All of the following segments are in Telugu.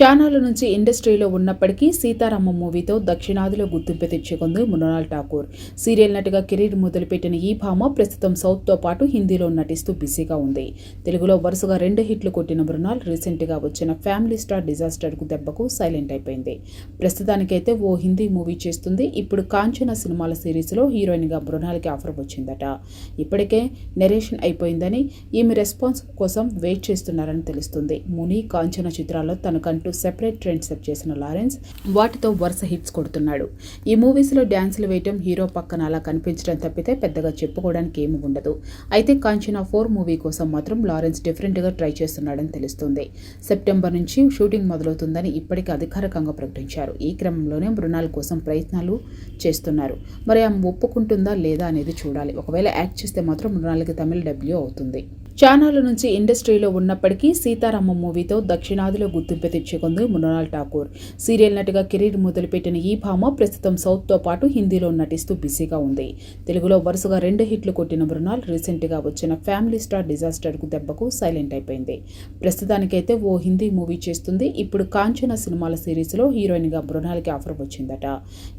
చానాల నుంచి ఇండస్ట్రీలో ఉన్నప్పటికీ సీతారామ మూవీతో దక్షిణాదిలో గుర్తింపు తెచ్చుకుంది మృణాల్ ఠాకూర్. సీరియల్ నటిగా కెరీర్ మొదలుపెట్టిన ఈ భామ ప్రస్తుతం సౌత్తో పాటు హిందీలో నటిస్తూ బిజీగా ఉంది. తెలుగులో వరుసగా రెండు హిట్లు కొట్టిన మృణాల్ రీసెంట్గా వచ్చిన ఫ్యామిలీ స్టార్ డిజాస్టర్కు దెబ్బకు సైలెంట్ అయిపోయింది. ప్రస్తుతానికైతే ఓ హిందీ మూవీ చేస్తుంది. ఇప్పుడు కాంచన సినిమాల సిరీస్లో హీరోయిన్గా మృణాల్కి ఆఫర్ వచ్చిందట. ఇప్పటికే నెరేషన్ అయిపోయిందని ఈమె రెస్పాన్స్ కోసం వెయిట్ చేస్తున్నారని తెలుస్తుంది. ముని కాంచన చిత్రాల్లో తనకంటూ సెపరేట్ ట్రెండ్ సెట్ చేసిన లారెన్స్ వాటితో వరుస హిట్స్ కొడుతున్నాడు. ఈ మూవీస్లో డ్యాన్సులు వేయటం హీరో పక్కన అలా కనిపించడం తప్పితే పెద్దగా చెప్పుకోవడానికి ఏమి ఉండదు. అయితే కాంచన ఫోర్ మూవీ కోసం మాత్రం లారెన్స్ డిఫరెంట్గా ట్రై చేస్తున్నాడని తెలుస్తుంది. సెప్టెంబర్ నుంచి షూటింగ్ మొదలవుతుందని ఇప్పటికే అధికారికంగా ప్రకటించారు. ఈ క్రమంలోనే మృణాల కోసం ప్రయత్నాలు చేస్తున్నారు. మరి ఆమె ఒప్పుకుంటుందా లేదా అనేది చూడాలి. ఒకవేళ యాక్ట్ చేస్తే మాత్రం మృణాలకి తమిళ డబ్ల్యూ అవుతుంది. చానాల నుంచి ఇండస్ట్రీలో ఉన్నప్పటికీ సీతారామ మూవీతో దక్షిణాదిలో గుర్తింపు తెచ్చుకుంది మృణాల్ ఠాకూర్. సీరియల్ నటిగా కెరీర్ మొదలుపెట్టిన ఈ భామ ప్రస్తుతం సౌత్తో పాటు హిందీలో నటిస్తూ బిజీగా ఉంది. తెలుగులో వరుసగా రెండు హిట్లు కొట్టిన మృణాల్ రీసెంట్గా వచ్చిన ఫ్యామిలీ స్టార్ డిజాస్టర్కు దెబ్బకు సైలెంట్ అయిపోయింది. ప్రస్తుతానికైతే ఓ హిందీ మూవీ చేస్తుంది. ఇప్పుడు కాంచన సినిమాల సిరీస్లో హీరోయిన్గా మృణాల్కి ఆఫర్ వచ్చిందట.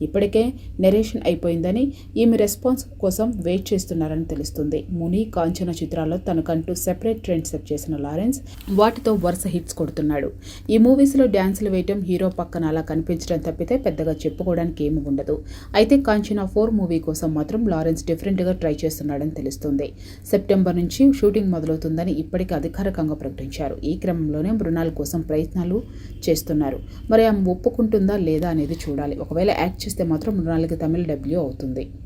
ఇప్పటికే నెరేషన్ అయిపోయిందని ఈమె రెస్పాన్స్ కోసం వెయిట్ చేస్తున్నారని తెలుస్తుంది. ముని కాంచన చిత్రాల్లో తన అంటూ సెపరేట్ ట్రెండ్ సెట్ చేసిన లారెన్స్ వాటితో వరుస హిట్స్ కొడుతున్నాడు. ఈ మూవీస్లో డ్యాన్సులు వేయటం హీరో పక్కన అలా కనిపించడం తప్పితే పెద్దగా చెప్పుకోవడానికి ఏమి ఉండదు. అయితే కాంచనా ఫోర్ మూవీ కోసం మాత్రం లారెన్స్ డిఫరెంట్గా ట్రై చేస్తున్నాడని తెలుస్తుంది. సెప్టెంబర్ నుంచి షూటింగ్ మొదలవుతుందని ఇప్పటికే అధికారికంగా ప్రకటించారు. ఈ క్రమంలోనే మృణాల కోసం ప్రయత్నాలు చేస్తున్నారు. మరి ఆమె ఒప్పుకుంటుందా లేదా అనేది చూడాలి. ఒకవేళ యాక్ట్ చేస్తే మాత్రం మృణాలకి తమిళ డబ్ల్యూ అవుతుంది.